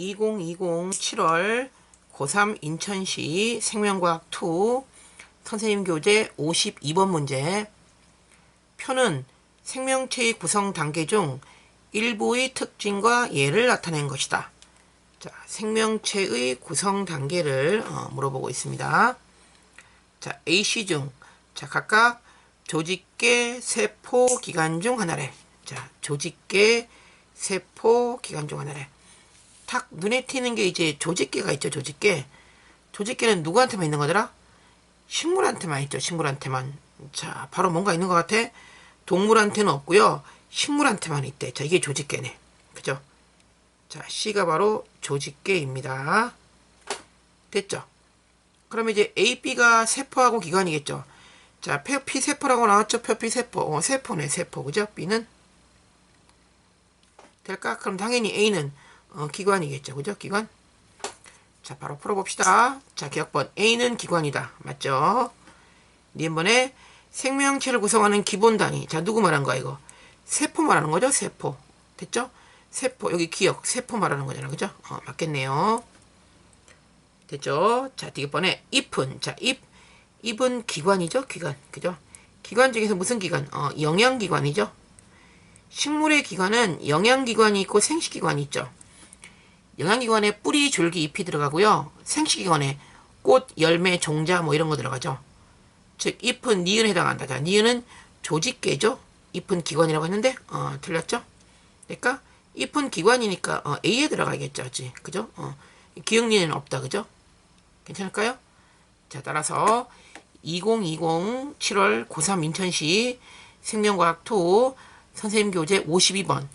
2020 7월 고3 인천시 생명과학 2 선생님 교재 52번 문제 표는 생명체의 구성 단계 중 일부의 특징과 예를 나타낸 것이다. 자, 생명체의 구성 단계를 어, 물어보고 있습니다. 자, A씨 중, 자, 각각 조직계, 세포, 기관 중 하나래. 자, 조직계, 세포, 기관 중 하나래. 탁 눈에 띄는 게 이제 조직계가 있죠, 조직계. 조직계는 누구한테만 있는 거더라? 식물한테만 있죠, 식물한테만. 자, 바로 뭔가 있는 것 같아? 동물한테는 없고요. 식물한테만 있대. 자, 이게 조직계네. 그죠? 자, C가 바로 조직계입니다. 됐죠? 그러면 이제 A, B가 세포하고 기관이겠죠? 자, 표피 세포라고 나왔죠? 표피 세포. 어, 세포네, 세포. 그죠? B는? 될까? 그럼 당연히 A는 어, 기관이겠죠. 그죠? 기관. 자, 바로 풀어봅시다. 자, 기억번. A는 기관이다. 맞죠? 이번에 생명체를 구성하는 기본 단위. 자, 누구 말한 거야, 이거? 세포 말하는 거죠? 세포. 됐죠? 세포. 여기 기억. 세포 말하는 거잖아. 그죠? 어, 맞겠네요. 됐죠? 자, 뒤번에 잎은. 자, 잎. 잎은 기관이죠? 기관. 그죠? 기관 중에서 무슨 기관? 어, 영양기관이죠? 식물의 기관은 영양기관이 있고 생식기관이 있죠. 영양기관에 뿌리, 줄기, 잎이 들어가고요. 생식기관에 꽃, 열매, 종자 뭐 이런 거 들어가죠. 즉 잎은 니은에 해당한다. 자, 니은은 조직계죠. 잎은 기관이라고 했는데 어, 틀렸죠? 그러니까 잎은 기관이니까 어, A에 들어가겠죠. 그죠? 어, 기억니는 없다. 그죠? 괜찮을까요? 자, 따라서 2020 7월 고3 인천시 생명과학 2 선생님 교재 52번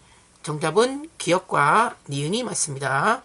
정답은 기억과 니은이 맞습니다.